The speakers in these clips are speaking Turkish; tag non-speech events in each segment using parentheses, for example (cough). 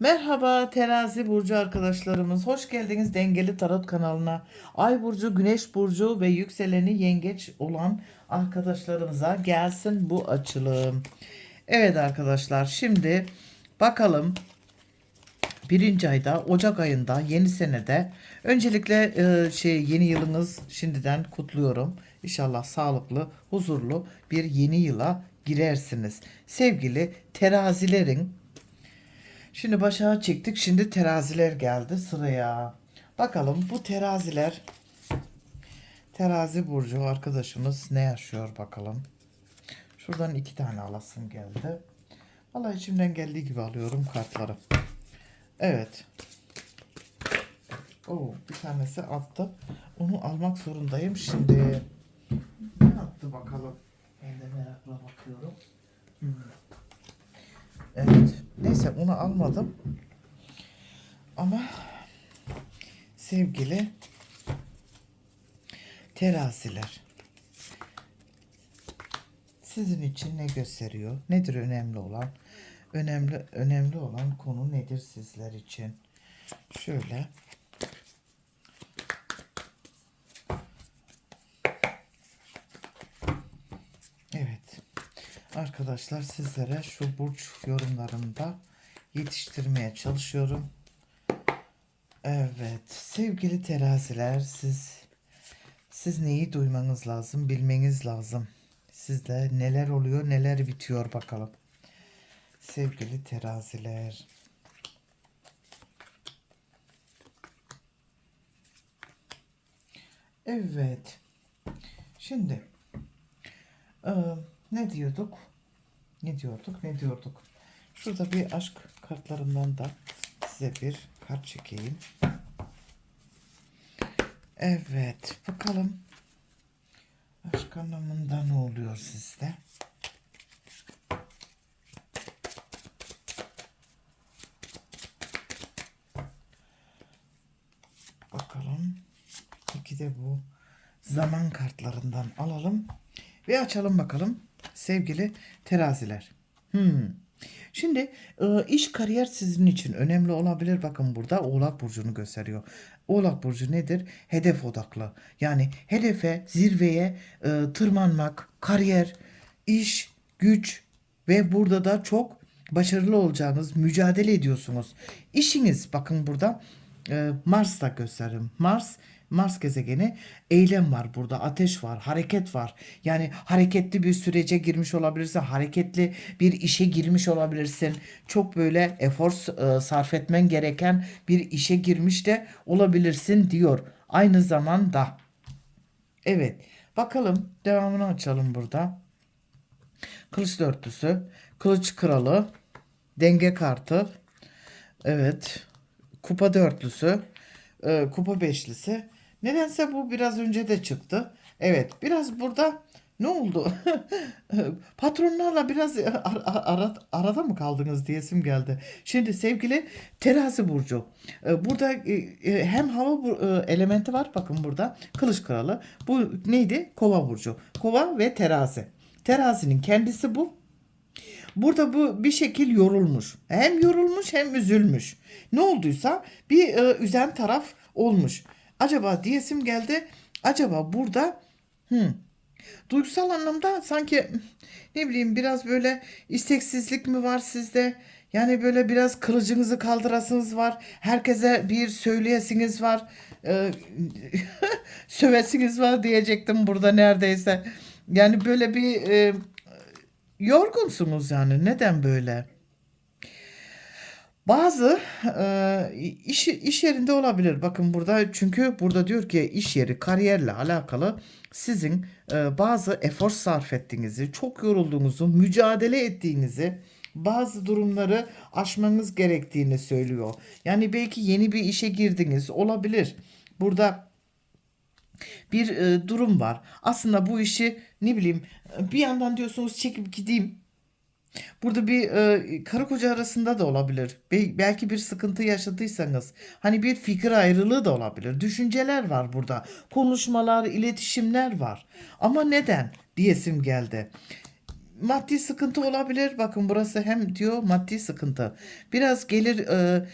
Merhaba terazi burcu arkadaşlarımız. Hoş geldiniz Dengeli Tarot kanalına. Ay burcu, güneş burcu ve yükseleni yengeç olan arkadaşlarımıza gelsin bu açılım. Evet arkadaşlar şimdi bakalım birinci ayda Ocak ayında yeni senede öncelikle e, şey yeni yılınız şimdiden kutluyorum. İnşallah sağlıklı, huzurlu bir yeni yıla girersiniz. Sevgili terazilerin Şimdi başa çektik. Şimdi teraziler geldi sıraya. Bakalım bu teraziler terazi burcu arkadaşımız ne yaşıyor bakalım. Şuradan iki tane alasım geldi. Vallahi içimden geldiği gibi alıyorum kartları. Evet. Oo, bir tanesi attı. Onu almak zorundayım şimdi. Ne attı bakalım. Ben de merakla bakıyorum. Hmm. Evet. Neyse onu almadım. Ama sevgili teraziler sizin için ne gösteriyor? Nedir önemli olan? Önemli önemli olan konu nedir sizler için? Şöyle Evet. Arkadaşlar sizlere şu burç yorumlarında yetiştirmeye çalışıyorum. Evet sevgili teraziler siz siz neyi duymanız lazım bilmeniz lazım. Sizde neler oluyor neler bitiyor bakalım. Sevgili teraziler. Evet. Şimdi eee, ne diyorduk? Ne diyorduk? Ne diyorduk? Şurada bir aşk kartlarından da size bir kart çekeyim. Evet, bakalım. Aşk anlamında ne oluyor sizde? Bakalım. İki de bu zaman kartlarından alalım ve açalım bakalım sevgili teraziler. Hmm. Şimdi e, iş kariyer sizin için önemli olabilir. Bakın burada Oğlak Burcu'nu gösteriyor. Oğlak Burcu nedir? Hedef odaklı. Yani hedefe, zirveye e, tırmanmak, kariyer, iş, güç ve burada da çok başarılı olacağınız, mücadele ediyorsunuz. İşiniz bakın burada e, Mars'ta gösteririm. Mars Mars gezegeni eylem var burada. Ateş var, hareket var. Yani hareketli bir sürece girmiş olabilirsin. Hareketli bir işe girmiş olabilirsin. Çok böyle efor e, sarf etmen gereken bir işe girmiş de olabilirsin diyor. Aynı zamanda evet. Bakalım devamını açalım burada. Kılıç dörtlüsü, kılıç kralı, denge kartı. Evet. Kupa dörtlüsü, e, kupa beşlisi. Nedense bu biraz önce de çıktı. Evet, biraz burada ne oldu? (laughs) Patronlarla biraz ar- ar- ara- arada mı kaldınız diyesim geldi. Şimdi sevgili terazi burcu. e, Burada e, e, hem hava elementi var. Bakın burada kılıç kralı. Bu neydi? Kova burcu. Kova ve terazi. Terazinin kendisi bu. Burada bu bir şekil yorulmuş. Hem yorulmuş hem üzülmüş. Ne olduysa bir e, üzen taraf olmuş. Acaba diyesim geldi. Acaba burada hmm, duygusal anlamda sanki ne bileyim biraz böyle isteksizlik mi var sizde? Yani böyle biraz kılıcınızı kaldırasınız var. Herkese bir söyleyesiniz var. Ee, (laughs) sövesiniz var diyecektim burada neredeyse. Yani böyle bir e, yorgunsunuz yani. Neden böyle? Bazı e, iş, iş yerinde olabilir. Bakın burada çünkü burada diyor ki iş yeri kariyerle alakalı sizin e, bazı efor sarf ettiğinizi, çok yorulduğunuzu, mücadele ettiğinizi, bazı durumları aşmanız gerektiğini söylüyor. Yani belki yeni bir işe girdiniz olabilir. Burada bir e, durum var. Aslında bu işi ne bileyim bir yandan diyorsunuz çekip gideyim. Burada bir e, karı koca arasında da olabilir. Be- belki bir sıkıntı yaşadıysanız. Hani bir fikir ayrılığı da olabilir. Düşünceler var burada. Konuşmalar, iletişimler var. Ama neden diyesim geldi. maddi sıkıntı olabilir. Bakın burası hem diyor maddi sıkıntı. Biraz gelir e,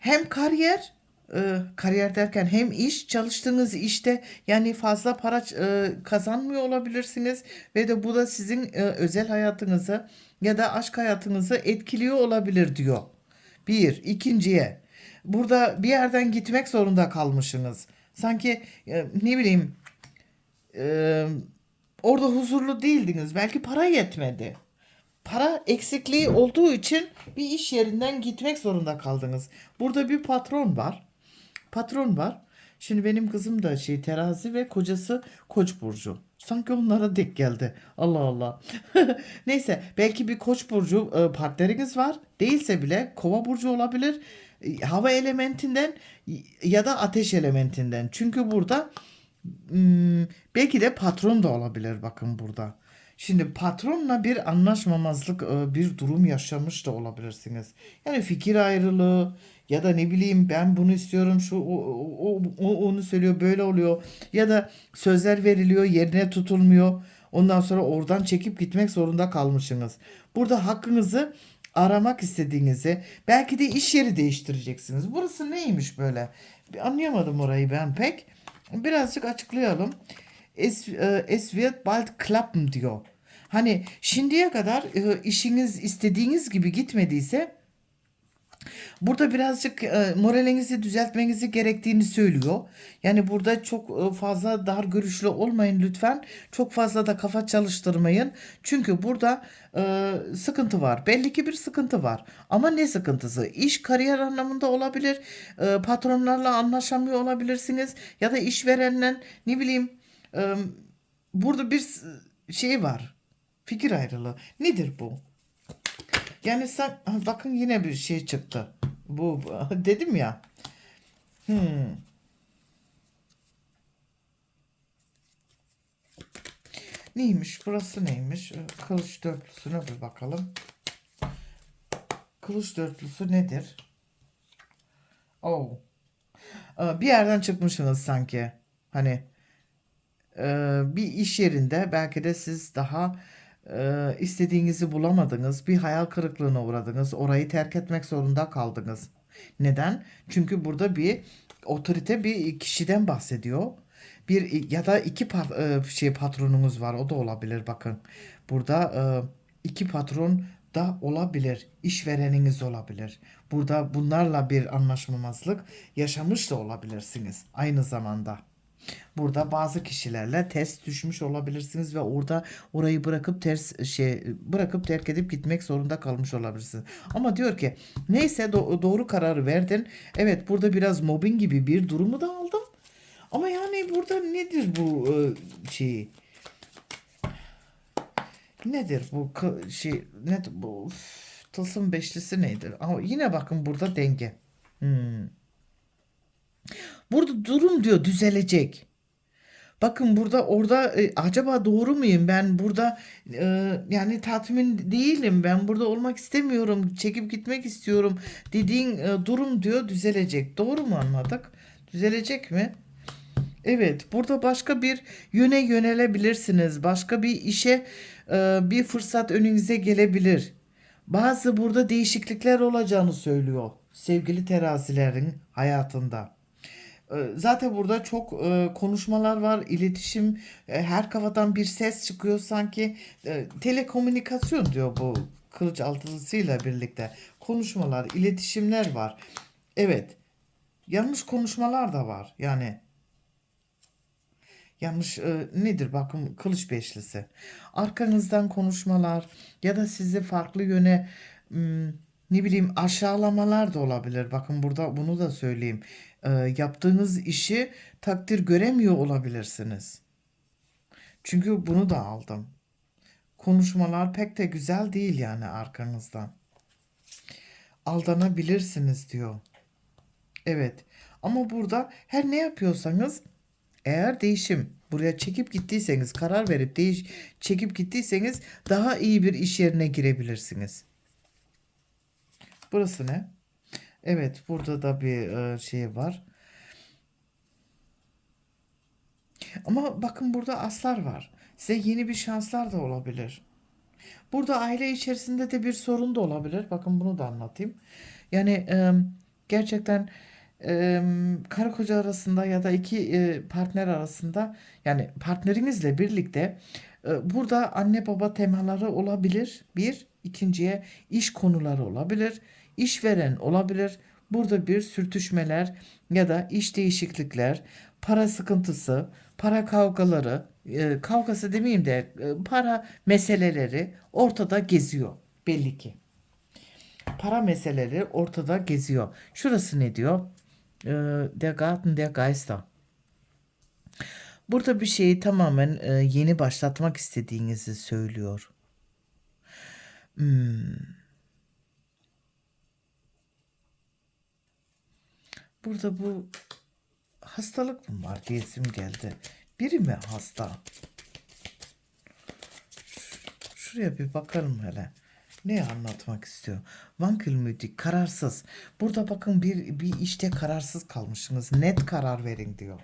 hem kariyer e, kariyer derken hem iş çalıştığınız işte yani fazla para e, kazanmıyor olabilirsiniz ve de bu da sizin e, özel hayatınızı ya da aşk hayatınızı etkiliyor olabilir diyor. Bir, ikinciye burada bir yerden gitmek zorunda kalmışsınız. Sanki e, ne bileyim e, orada huzurlu değildiniz. Belki para yetmedi. Para eksikliği olduğu için bir iş yerinden gitmek zorunda kaldınız. Burada bir patron var. Patron var. Şimdi benim kızım da şey terazi ve kocası koç burcu. Sanki onlara denk geldi. Allah Allah. (laughs) Neyse belki bir koç burcu e, partneriniz var. Değilse bile kova burcu olabilir. E, Hava elementinden ya da ateş elementinden. Çünkü burada Hmm, belki de patron da olabilir bakın burada. Şimdi patronla bir anlaşmamazlık e, bir durum yaşamış da olabilirsiniz. Yani fikir ayrılığı ya da ne bileyim ben bunu istiyorum şu o, o, o- onu söylüyor böyle oluyor ya da sözler veriliyor yerine tutulmuyor. Ondan sonra oradan çekip gitmek zorunda kalmışsınız. Burada hakkınızı aramak istediğinizi belki de iş yeri değiştireceksiniz. Burası neymiş böyle? Anlayamadım orayı ben pek. Birazcık açıklayalım. Es, e, es wird bald klappen diyor. Hani şimdiye kadar e, işiniz istediğiniz gibi gitmediyse burada birazcık e, moralinizi düzeltmenizi gerektiğini söylüyor. Yani burada çok e, fazla dar görüşlü olmayın lütfen. Çok fazla da kafa çalıştırmayın. Çünkü burada e, sıkıntı var. Belli ki bir sıkıntı var. Ama ne sıkıntısı? İş kariyer anlamında olabilir. E, patronlarla anlaşamıyor olabilirsiniz. Ya da işverenle ne bileyim burada bir şey var. Fikir ayrılığı. Nedir bu? Yani sen bakın yine bir şey çıktı. Bu (laughs) dedim ya. Hmm. Neymiş? Burası neymiş? Kılıç dörtlüsüne bir bakalım. Kılıç dörtlüsü nedir? Oh. Bir yerden çıkmışsınız sanki. Hani bir iş yerinde belki de siz daha istediğinizi bulamadınız. Bir hayal kırıklığına uğradınız. Orayı terk etmek zorunda kaldınız. Neden? Çünkü burada bir otorite bir kişiden bahsediyor. Bir ya da iki pa- e, şey patronunuz var. O da olabilir bakın. Burada iki patron da olabilir. İşvereniniz olabilir. Burada bunlarla bir anlaşmamazlık yaşamış da olabilirsiniz aynı zamanda. Burada bazı kişilerle ters düşmüş olabilirsiniz ve orada orayı bırakıp ters şey bırakıp terk edip gitmek zorunda kalmış olabilirsiniz. Ama diyor ki neyse do- doğru kararı verdin. Evet burada biraz mobbing gibi bir durumu da aldım. Ama yani burada nedir bu şey? Nedir bu şey ne bu tılsım beşlisi nedir? Ama yine bakın burada denge. Hmm. Burada durum diyor düzelecek. Bakın burada orada e, acaba doğru muyum? Ben burada e, yani tatmin değilim. Ben burada olmak istemiyorum. Çekip gitmek istiyorum. Dediğin e, durum diyor düzelecek. Doğru mu anladık? Düzelecek mi? Evet, burada başka bir yöne yönelebilirsiniz. Başka bir işe e, bir fırsat önünüze gelebilir. Bazı burada değişiklikler olacağını söylüyor sevgili terazilerin hayatında. E, Zaten burada çok e, konuşmalar var, iletişim, e, her kafadan bir ses çıkıyor sanki. E, telekomünikasyon diyor bu kılıç altılısıyla birlikte. Konuşmalar, iletişimler var. Evet, yanlış konuşmalar da var. Yani yanlış e, nedir bakın kılıç beşlisi. Arkanızdan konuşmalar ya da sizi farklı yöne m, ne bileyim aşağılamalar da olabilir. Bakın burada bunu da söyleyeyim. E, yaptığınız işi takdir göremiyor olabilirsiniz. Çünkü bunu da aldım. Konuşmalar pek de güzel değil yani arkanızdan. Aldanabilirsiniz diyor. Evet. Ama burada her ne yapıyorsanız eğer değişim buraya çekip gittiyseniz karar verip değiş çekip gittiyseniz daha iyi bir iş yerine girebilirsiniz. Burası ne? Evet, burada da bir e, şey var. Ama bakın burada aslar var. Size yeni bir şanslar da olabilir. Burada aile içerisinde de bir sorun da olabilir. Bakın bunu da anlatayım. Yani e, gerçekten e, karı koca arasında ya da iki e, partner arasında yani partnerinizle birlikte e, burada anne baba temaları olabilir. Bir, ikinciye iş konuları olabilir. İşveren olabilir. Burada bir sürtüşmeler ya da iş değişiklikler, para sıkıntısı, para kavgaları, e, kavgası demeyeyim de e, para meseleleri ortada geziyor belli ki. Para meseleleri ortada geziyor. Şurası ne diyor? E, der Garten der Geister. Burada bir şeyi tamamen e, yeni başlatmak istediğinizi söylüyor. Hmm. Burada bu hastalık mı var diyesim geldi. Biri mi hasta? Şuraya bir bakalım hele. Ne anlatmak istiyor? Vankülmütik, kararsız. Burada bakın bir, bir işte kararsız kalmışsınız. Net karar verin diyor.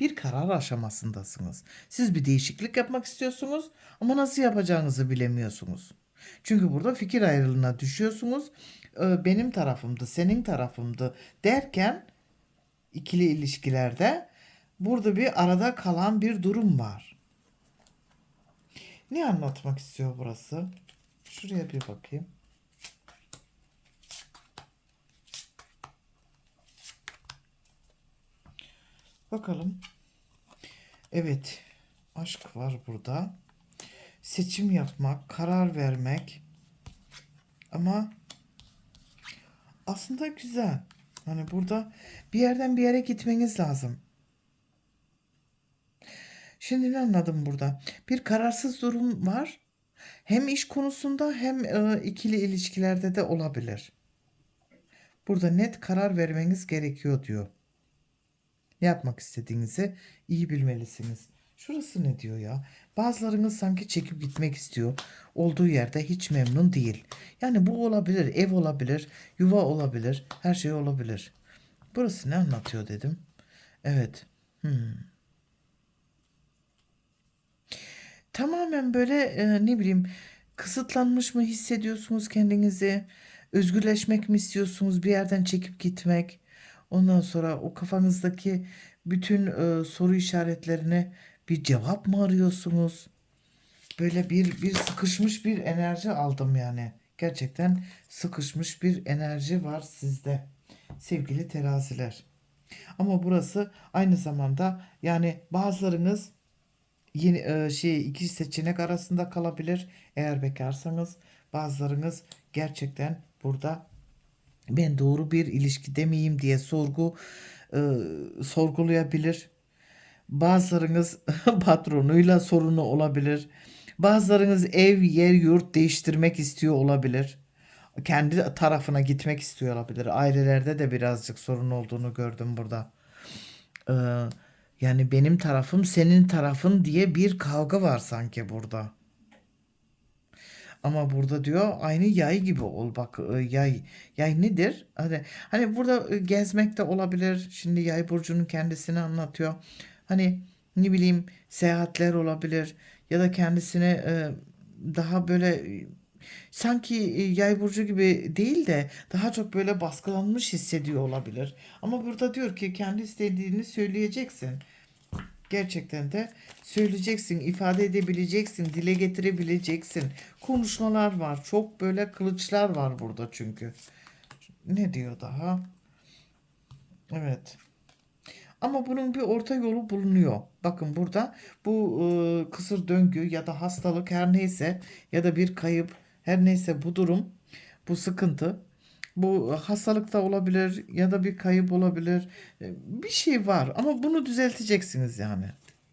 Bir karar aşamasındasınız. Siz bir değişiklik yapmak istiyorsunuz ama nasıl yapacağınızı bilemiyorsunuz. Çünkü burada fikir ayrılığına düşüyorsunuz. Ee, Benim tarafımdı, senin tarafımdı derken ikili ilişkilerde burada bir arada kalan bir durum var. Ne anlatmak istiyor burası? Şuraya bir bakayım. Bakalım. Evet. Aşk var burada. Seçim yapmak, karar vermek. Ama aslında güzel. Hani burada bir yerden bir yere gitmeniz lazım. Şimdi ne anladım burada? Bir kararsız durum var. Hem iş konusunda hem e, ikili ilişkilerde de olabilir. Burada net karar vermeniz gerekiyor diyor. Yapmak istediğinizi iyi bilmelisiniz. Şurası ne diyor ya? Bazılarınız sanki çekip gitmek istiyor. Olduğu yerde hiç memnun değil. Yani bu olabilir, ev olabilir, yuva olabilir, her şey olabilir. Burası ne anlatıyor dedim. Evet. Hmm. Tamamen böyle e, ne bileyim kısıtlanmış mı hissediyorsunuz kendinizi? Özgürleşmek mi istiyorsunuz? Bir yerden çekip gitmek? Ondan sonra o kafanızdaki bütün e, soru işaretlerine bir cevap mı arıyorsunuz? Böyle bir bir sıkışmış bir enerji aldım yani. Gerçekten sıkışmış bir enerji var sizde. Sevgili teraziler. Ama burası aynı zamanda yani bazılarınız yeni e, şey iki seçenek arasında kalabilir eğer bekarsanız. Bazılarınız gerçekten burada ben doğru bir ilişkide miyim diye sorgu e, sorgulayabilir. Bazılarınız (laughs) patronuyla sorunu olabilir. Bazılarınız ev, yer, yurt değiştirmek istiyor olabilir. Kendi tarafına gitmek istiyor olabilir. Ailelerde de birazcık sorun olduğunu gördüm burada. Ee, yani benim tarafım senin tarafın diye bir kavga var sanki burada. Ama burada diyor aynı yay gibi ol bak e, yay yay nedir? Hani hani burada e, gezmek de olabilir. Şimdi yay burcunun kendisini anlatıyor. Hani ne bileyim seyahatler olabilir ya da kendisine e, daha böyle e, sanki e, yay burcu gibi değil de daha çok böyle baskılanmış hissediyor olabilir. Ama burada diyor ki kendi istediğini söyleyeceksin. Gerçekten de söyleyeceksin, ifade edebileceksin, dile getirebileceksin. Konuşmalar var. Çok böyle kılıçlar var burada çünkü. Ne diyor daha? Evet. Ama bunun bir orta yolu bulunuyor. Bakın burada bu e, kısır döngü ya da hastalık her neyse ya da bir kayıp her neyse bu durum, bu sıkıntı bu hastalık da olabilir ya da bir kayıp olabilir. E, Bir şey var ama bunu düzelteceksiniz yani.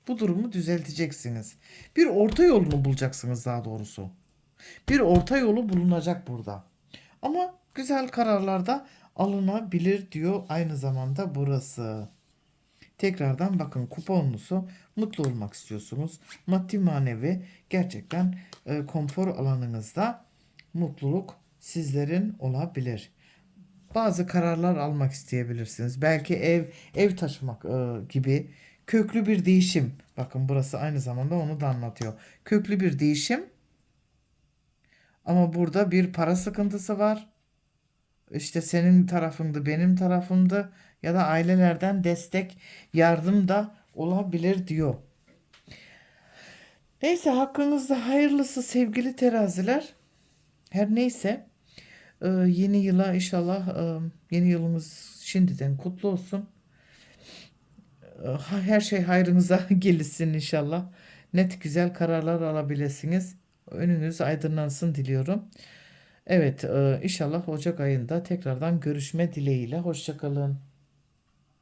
Bu durumu düzelteceksiniz. Bir orta yolunu bulacaksınız daha doğrusu. Bir orta yolu bulunacak burada. Ama güzel kararlar da alınabilir diyor aynı zamanda burası. Tekrardan bakın kuponlusu mutlu olmak istiyorsunuz. Maddi manevi gerçekten e, konfor alanınızda mutluluk sizlerin olabilir. Bazı kararlar almak isteyebilirsiniz. Belki ev ev taşımak e, gibi köklü bir değişim. Bakın burası aynı zamanda onu da anlatıyor. Köklü bir değişim Ama burada bir para sıkıntısı var. İşte senin tarafında, benim tarafımda ya da ailelerden destek, yardım da olabilir diyor. Neyse hakkınızda hayırlısı sevgili teraziler. Her neyse e, yeni yıla inşallah e, yeni yılımız şimdiden kutlu olsun. E, Her şey hayrınıza (laughs) gelişsin inşallah. Net güzel kararlar alabilirsiniz. Önünüz aydınlansın diliyorum. Evet, inşallah Ocak ayında tekrardan görüşme dileğiyle. Hoşça kalın.